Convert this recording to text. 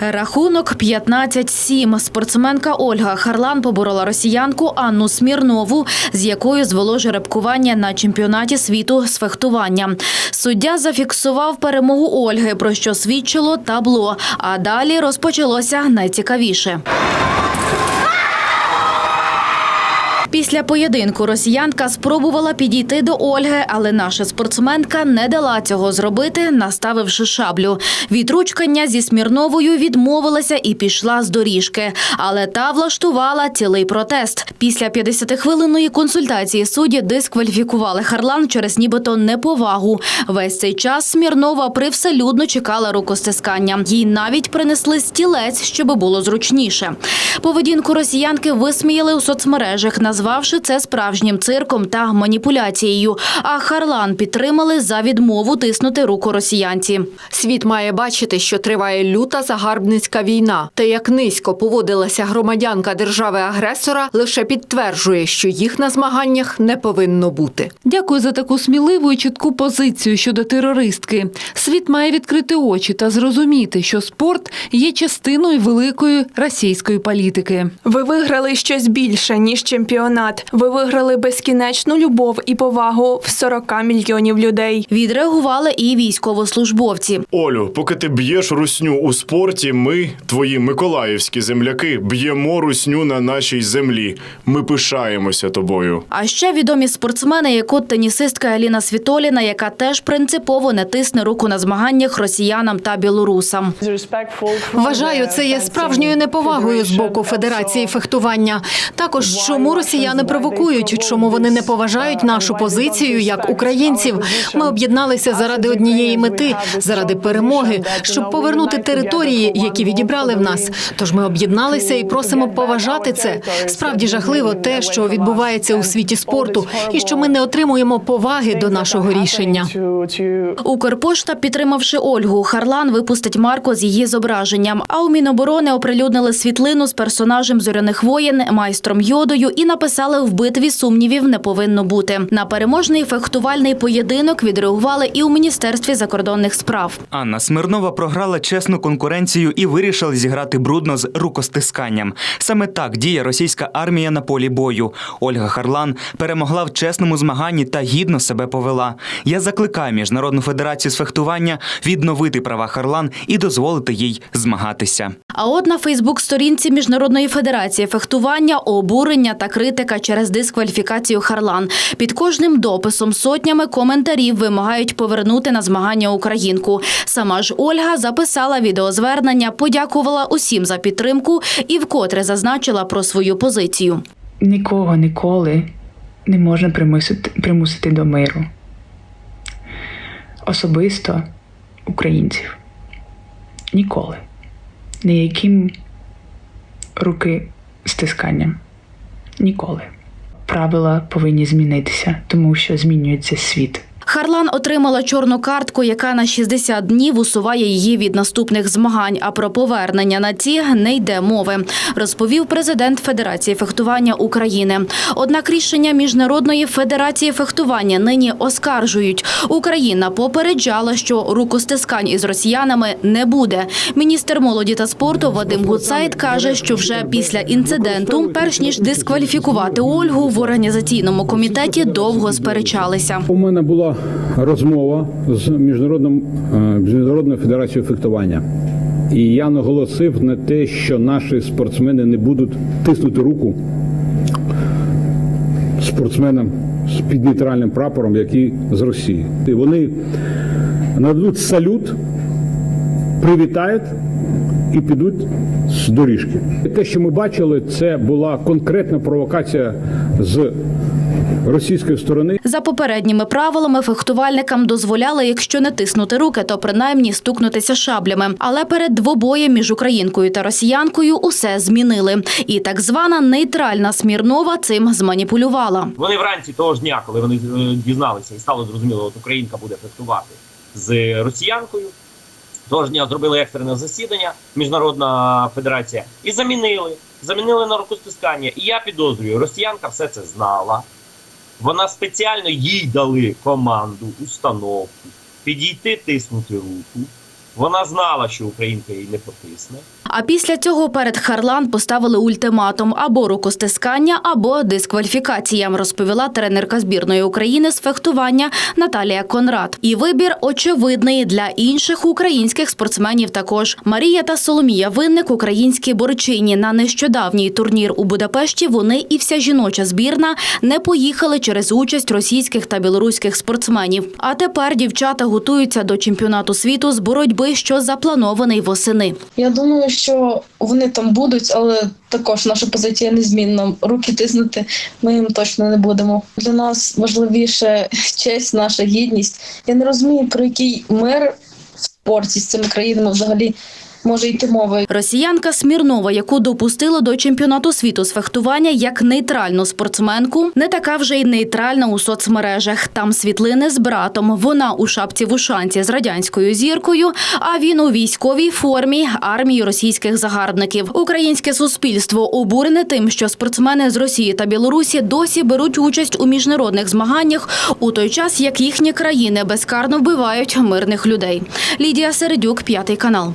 Рахунок 15-7. Спортсменка Ольга Харлан поборола росіянку Анну Смірнову, з якою звело жеребкування на чемпіонаті світу з фехтування. Суддя зафіксував перемогу Ольги, про що свідчило табло. А далі розпочалося найцікавіше. Після поєдинку росіянка спробувала підійти до Ольги, але наша спортсменка не дала цього зробити, наставивши шаблю. Від ручкання зі Смірновою відмовилася і пішла з доріжки. Але та влаштувала цілий протест. Після 50-хвилинної консультації судді дискваліфікували Харлан через нібито неповагу. Весь цей час Смірнова привселюдно чекала рукостискання. Їй навіть принесли стілець, щоб було зручніше. Поведінку росіянки висміяли у соцмережах, назвавши це справжнім цирком та маніпуляцією. А Харлан підтримали за відмову тиснути руку росіянці. Світ має бачити, що триває люта загарбницька війна. Та як низько поводилася громадянка держави-агресора, лише підтверджує, що їх на змаганнях не повинно бути. Дякую за таку сміливу і чітку позицію щодо терористки. Світ має відкрити очі та зрозуміти, що спорт є частиною великої російської політики. Ви виграли щось більше, ніж чемпіонат. Ви виграли безкінечну любов і повагу в 40 мільйонів людей. Відреагували і військовослужбовці. Олю, поки ти б'єш русню у спорті, ми, твої миколаївські земляки, б'ємо русню на нашій землі. Ми пишаємося тобою. А ще відомі спортсмени, як от тенісистка Еліна Світоліна, яка теж принципово не тисне руку на змаганнях росіянам та білорусам. Вважаю, це є справжньою неповагою з боку Федерації фехтування. Також чому росіяни провокують, чому вони не поважають нашу позицію як українців. Ми об'єдналися заради однієї мети, заради перемоги, щоб повернути території, які відібрали в нас. Тож ми об'єдналися і просимо поважати це. Справді жахливо те, що відбувається у світі спорту, і що ми не отримуємо поваги до нашого рішення. Укрпошта, підтримавши Ольгу, Харлан випустить марку з її зображенням. А у Міноборони оприлюднили світлину з персонажем зоряних воєн, майстром йодою і написали в битві сумнівів не повинно бути. На переможний фехтувальний поєдинок відреагували і у міністерстві закордонних справ. Анна Смирнова програла чесну конкуренцію і вирішила зіграти брудно з рукостисканням. Саме так діє російська армія на полі бою. Ольга Харлан перемогла в чесному змаганні та гідно себе повела. Я закликаю міжнародну федерацію з фехтування відновити права Харлан і дозволити їй змагатися. А от на Фейсбук-сторінці Міжнародної федерації фехтування обурення та критика через дискваліфікацію Харлан. Під кожним дописом сотнями коментарів вимагають повернути на змагання українку. Сама ж Ольга записала відеозвернення, подякувала усім за підтримку і вкотре зазначила про свою позицію. Нікого ніколи не можна примусити, примусити до миру. Особисто українців. Ніколи. Ніяким руки стисканням. Ніколи. Правила повинні змінитися, тому що змінюється світ. Харлан отримала чорну картку, яка на 60 днів усуває її від наступних змагань. А про повернення на ці не йде мови, розповів президент Федерації фехтування України. Однак рішення міжнародної федерації фехтування нині оскаржують. Україна попереджала, що рукостискань із росіянами не буде. Міністр молоді та спорту Вадим Гуцайт каже, що вже після інциденту, перш ніж дискваліфікувати Ольгу, в організаційному комітеті довго сперечалися. У мене була розмова з міжнародним е, міжнародною федерацією фехтування. І я наголосив на те, що наші спортсмени не будуть тиснути руку спортсменам з під нейтральним прапором, які з Росії. І вони нададуть салют, привітають і підуть з доріжки. Те, що ми бачили, це була конкретна провокація з російської сторони. За попередніми правилами фехтувальникам дозволяли, якщо не тиснути руки, то принаймні стукнутися шаблями. Але перед двобоєм між українкою та росіянкою усе змінили. І так звана нейтральна Смірнова цим зманіпулювала. Вони вранці того ж дня, коли вони е, дізналися і стало зрозуміло, от Українка буде фехтувати з росіянкою. Того ж дня зробили екстрене засідання, Міжнародна федерація, і замінили. Замінили на рукостискання. І я підозрюю, росіянка все це знала. Вона спеціально їй дали команду, установку підійти, тиснути руку. Вона знала, що Українка її не потисне. А після цього перед Харлан поставили ультиматум або рукостискання, або дискваліфікація, розповіла тренерка збірної України з фехтування Наталія Конрад. І вибір очевидний для інших українських спортсменів. Також Марія та Соломія Винник, українські борчині на нещодавній турнір у Будапешті. Вони і вся жіноча збірна не поїхали через участь російських та білоруських спортсменів. А тепер дівчата готуються до чемпіонату світу з боротьби, що запланований восени. Я думаю, що вони там будуть, але також наша позиція незмінна. Руки тиснути ми їм точно не будемо. Для нас важливіше честь, наша гідність. Я не розумію, про який мир в спорті з цими країнами взагалі може йти мова. Росіянка Смірнова, яку допустили до чемпіонату світу з фехтування як нейтральну спортсменку, не така вже й нейтральна у соцмережах. Там світлини з братом. Вона у шапці вушанці з радянською зіркою, а він у військовій формі армії російських загарбників. Українське суспільство обурене тим, що спортсмени з Росії та Білорусі досі беруть участь у міжнародних змаганнях у той час, як їхні країни безкарно вбивають мирних людей. Лідія Середюк, п'ятий канал.